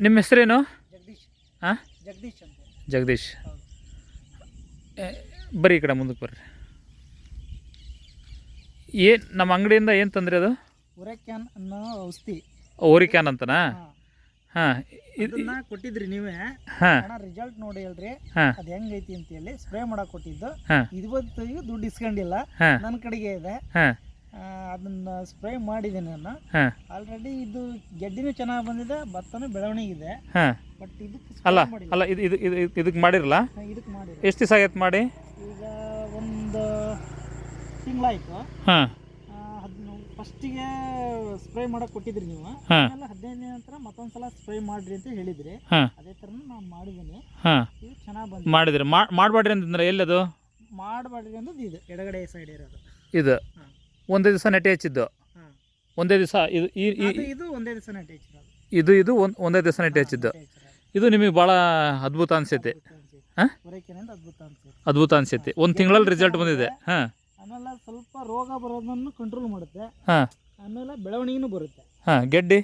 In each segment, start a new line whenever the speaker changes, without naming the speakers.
ನಿಮ್ಮ ಹೆಸರೇನು?
ಜಗದೀಶ್.
ಹಾಂ
ಜಗದೀಶ್
ಜಗದೀಶ್. ಬರ್ರಿ ಈ ಕಡೆ ಮುಂದಕ್ಕೆ ಬರ್ರಿ. ಏನು ನಮ್ಮ ಅಂಗಡಿಯಿಂದ ಏನು ತೊಂದರೆ ಅದು?
ಉರೆಕ್ಯಾನ್ ಅನ್ನೋ ಔಷಧಿ.
ಓರಿಕ್ಯಾನ್ ಅಂತನಾ? ಹಾಂ.
ಇದನ್ನ ಕೊಟ್ಟಿದ್ರಿ ನೀವೇ.
ಹಾಂ.
ರಿಸಲ್ಟ್ ನೋಡಿ ಹೇಳ್ರಿ.
ಹಾಂ.
ಅದ್ ಹೆಂಗೈತಿ ಅಂತ ಹೇಳಿ ಸ್ಪ್ರೇ ಮಾಡಕ್ ಕೊಟ್ಟಿದ್ದು. ಇವತ್ತಿಗೂ ದುಡ್ಡು ಇಸ್ಕೊಂಡಿಲ್ಲ. ನನ್ನ ಕಡೆಗೆ ಇದೆ. ಅದನ್ನ ಸ್ಪ್ರೇ ಮಾಡಿದ್ದೀನಿ ನಾನು. ಆಲ್ರೆಡಿ ಇದು ಗೆಡ್ಡಿನೂ ಚೆನ್ನಾಗಿ ಬಂದಿದೆ ಭತ್ತನೂ ಬೆಳವಣಿಗೆ ಇದೆ. ಬಟ್ ಇದಕ್ಕೆ
ಅಲ್ಲ ಅಲ್ಲ ಇದು ಇದು ಇದು ಇದಕ್ಕೆ ಮಾಡಿರಲ್ಲ?
ಇದಕ್ಕೆ ಮಾಡಿ
ಎಷ್ಟು ದಿವಸ ಆಗೈತೆ ಮಾಡಿ?
ಈಗ ಒಂದು ತಿಂಗಳಾಯ್ತು.
ಹಾಂ.
ಫಸ್ಟಿಗೆ ಸ್ಪ್ರೇ ಮಾಡಕ್ ಕೊಟ್ಟಿದ್ರಿ ನೀವು. ಹದಿನೈದು ದಿನ ನಂತರ ಮತ್ತೊಂದ್ಸಲ ಸ್ಪ್ರೇ ಮಾಡ್ರಿ ಅಂತ ಹೇಳಿದ್ರಿ. ಅದೇ ತರ ನಾನು ಮಾಡಿದ್ದೀನಿ.
ಹಾಂ.
ಇದು ಚೆನ್ನಾಗಿ ಬಂದಿದೆ.
ಮಾಡಿದ್ರಿ. ಮಾಡಬೇಡ್ರಿ ಅಂತಂದ್ರೆ ಎಲ್ಲದು
ಮಾಡಬೇಡ್ರಿ ಅನ್ನೋದು ಇದು ಎಡಗಡೆ ಸೈಡ್ ಇರೋದು.
ಇದು. ಒಂದೇ ದಿವಸ ನೆಟ್ಟೆ ಹಚ್ಚಿದ್ದು. ಒಂದೇ ದಿವಸ ಇದು ಈ ಈ-
ಇದು ಒಂದೇ ದಿವಸ ನೆಟ್ ಹಚ್ಚಿರೋದು.
ಇದು ಇದು ಒಂದು ಒಂದೇ ದಿವಸ ನೆಟ್ಟೆ ಹಚ್ಚಿದ್ದು. ಇದು ನಿಮಗೆ ಭಾಳ ಅದ್ಭುತ ಅನಿಸೈತೆ. ಹಾಂ?
ಅದ್ಭುತ ಅನ್ಸುತ್ತೆ
ಅದ್ಭುತ ಅನಿಸೈತೆ. ಒಂದು ತಿಂಗಳಲ್ಲಿ ರಿಸಲ್ಟ್ ಬಂದಿದೆ. ಹಾಂ.
ಆಮೇಲೆ ಸ್ವಲ್ಪ ರೋಗ ಬರೋದನ್ನು ಕಂಟ್ರೋಲ್ ಮಾಡುತ್ತೆ.
ಹಾಂ.
ಆಮೇಲೆ ಬೆಳವಣಿಗೆನೂ ಬರುತ್ತೆ.
ಹಾಂ ಗೆಡ್ಡಿ?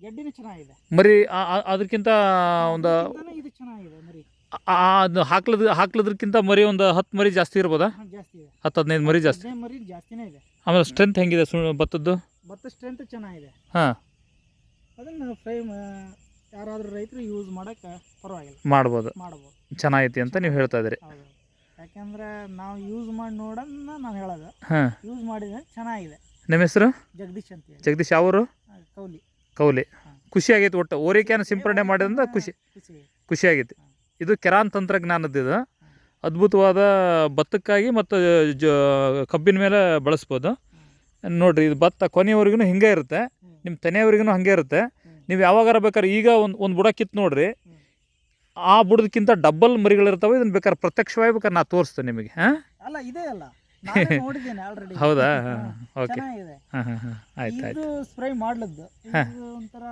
ಗೆಡ್ಡಿನೂ ಚೆನ್ನಾಗಿದೆ.
ಮರಿ ಆ- ಆ- ಅದಕ್ಕಿಂತ ಒಂದು
ಇದು ಚೆನ್ನಾಗಿದೆ ಮರಿ.
ಅದು ಹಾಕ್ಲದ ಹಾಕ್ಲದ್ರಕ್ಕಿಂತ ಮರಿ ಒಂದು ಹತ್ತು ಮರಿ ಜಾಸ್ತಿ ಇರ್ಬೋದಾ?
ಜಾಸ್ತಿ ಇದೆ.
ಹತ್ತು ಹದಿನೈದು ಮರಿ ಜಾಸ್ತಿ.
ಹದಿನೈದು ಮರಿ ಜಾಸ್ತಿನೇ ಇದೆ.
ಆಮೇಲೆ ಸ್ಟ್ರೆಂತ್ ಹೆಂಗಿದೆ ಸು ಭತ್ತದ್ದು?
ಭತ್ತ ಸ್ಟ್ರೆಂತ್ ಚೆನ್ನಾಗಿದೆ.
ಹಾಂ.
ಅದನ್ನು ಫ್ರೈ ಯಾರಾದರೂ ರೈತರು ಯೂಸ್ ಮಾಡೋಕ್ಕೆ ಪರವಾಗಿಲ್ಲ.
ಮಾಡ್ಬೋದು.
ಮಾಡ್ಬೋದು.
ಚೆನ್ನಾಗೈತಿ ಅಂತ ನೀವು ಹೇಳ್ತಾ ಇದ್ದೀರಿ.
ಹೌದು. ಯಾಕೆಂದ್ರೆ ನಾವು ಯೂಸ್ ಮಾಡಿ ನೋಡೋಣ ನಾನು ಹೇಳೋದು.
ಹಾಂ.
ಯೂಸ್ ಮಾಡಿದ್ರೆ ಚೆನ್ನಾಗಿದೆ.
ನಿಮ್ಮ ಹೆಸರು?
ಜಗದೀಶ್ ಅಂತ ಹೇಳಿ.
ಜಗದೀಶ್ ಅವರು
ಕೌಲಿ.
ಕೌಲಿ. ಖುಷಿ ಆಗೈತೆ ಒಟ್ಟು. ಓರಿಕ್ಯಾನ ಸಿಂಪರಣೆ ಮಾಡಿದ್ರಿಂದ ಖುಷಿ
ಖುಷಿ.
ಖುಷಿ. ಆಗೈತಿ ಇದು ಕೆರಾನ್ ತಂತ್ರಜ್ಞಾನದ್ದು ಇದು ಅದ್ಭುತವಾದ ಭತ್ತಕ್ಕಾಗಿ ಮತ್ತು ಜ ಕಬ್ಬಿನ ಮೇಲೆ ಬಳಸ್ಬೋದು. ನೋಡಿರಿ ಇದು ಭತ್ತ ಕೊನೆಯವರೆಗೂ ಹಿಂಗೆ ಇರುತ್ತೆ. ನಿಮ್ಮ ತೆನೆಯವರೆಗೂ ಹಾಗೆ ಇರುತ್ತೆ. ನೀವು ಯಾವಾಗಾರ ಬೇಕಾದ್ರೆ ಈಗ ಒಂದು ಒಂದು ಬುಡ ಕಿತ್ತು ನೋಡ್ರಿ. ಆ ಬುಡದಕ್ಕಿಂತ ಡಬ್ಬಲ್ ಮರಿಗಳಿರ್ತಾವೆ ಇದನ್ನು ಬೇಕಾದ್ರೆ ಪ್ರತ್ಯಕ್ಷವಾಗಿ ಬೇಕಾದ್ರೆ ನಾ ತೋರಿಸ್ತೇನೆ ನಿಮಗೆ ಹಾಂ?
ಅಲ್ಲ ಇದೇ ಅಲ್ಲ.
ಹೌದಾ? ಓಕೆ.
ಚೆನ್ನಾಗಿದೆ.
ಹಾಂ ಹಾಂ ಹಾಂ ಆಯ್ತು ಆಯ್ತು.
ಸ್ಪ್ರೇ ಮಾಡ್ಲದ್ದು. ಒಂಥರ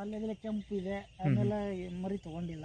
ಅಲ್ಲೆಲ್ಲ ಕೆಂಪು ಇದೆ. ಆಮೇಲೆ ಮರಿ ತಗೊಂಡಿಲ್ಲ.